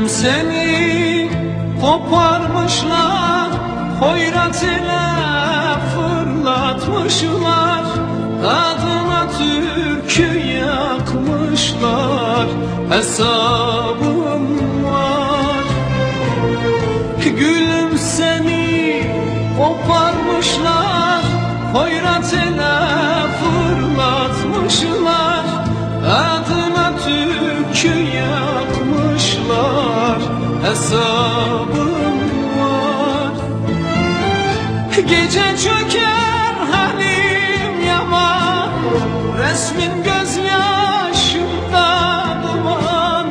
seni koparmışlar Hoyrat ile fırlatmışlar. Adına türkü yakmışlar Hesabım var. Gülüm seni koparmışlar Hoyrat ile fırlatmışlar Gece çöker halim yaman Resmin gözyaşımda duman.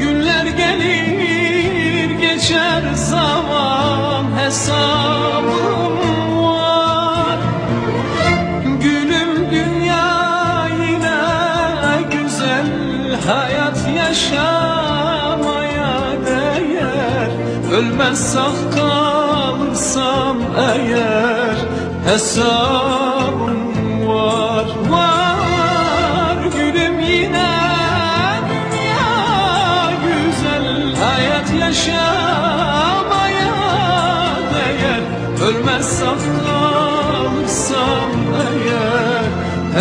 Günler gelir geçer zaman Hesabım var. Gülüm dünya yine güzel Hayat yaşamaya değer. Ölmez kalırsam eğer Hesabım var var Gülüm yine dünya güzel. Hayat yaşamaya değer. Ölmez sağ kalırsam eğer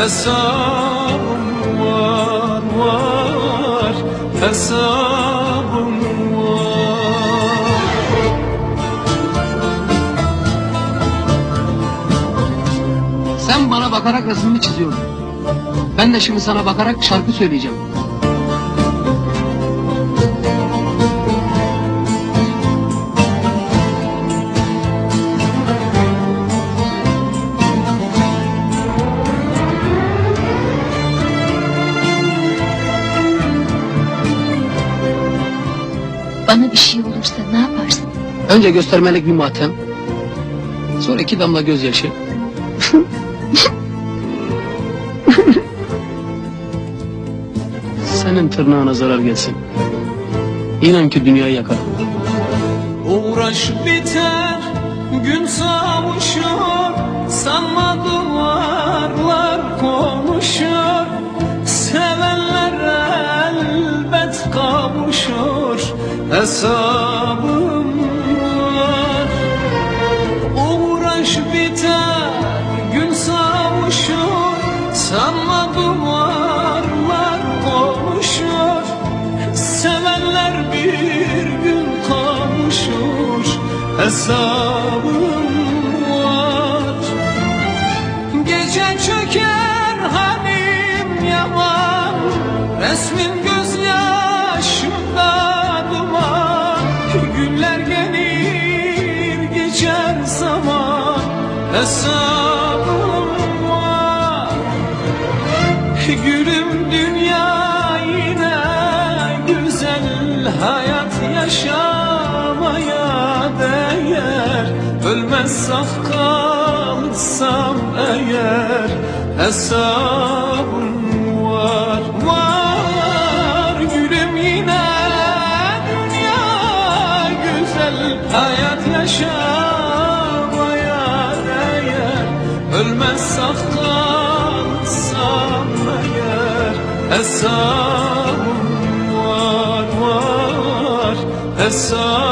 Hesabım var var. Hesabım Sen bana bakarak resmini çiziyordun. Ben de şimdi sana bakarak şarkı söyleyeceğim. Bana bir şey olursa ne yaparsın? Önce göstermelik bir matem. Sonra iki damla gözyaşı. Senin tırnağına zarar gelsin. İnan ki dünyayı yakarım. Uğraş biter, gün savuşur Sanma duvarlar konuşur Sevenler elbet kavuşur Hesabım var Uğraş biter, gün savuşur Sanma duvarlar Hesabım var. Gece çöker halim yaman Resmin gözyaşımda duman. Günler gelir geçer zaman Hesabım var. Gülüm dünya yine güzel Hayat yaşamaya değer Ölmez saf kalırsam eğer Hesabım var var Gülüm yine dünya güzel Hayat yaşamaya değer. Ölmez saf kalsam eğer Hesabım var var Hesabım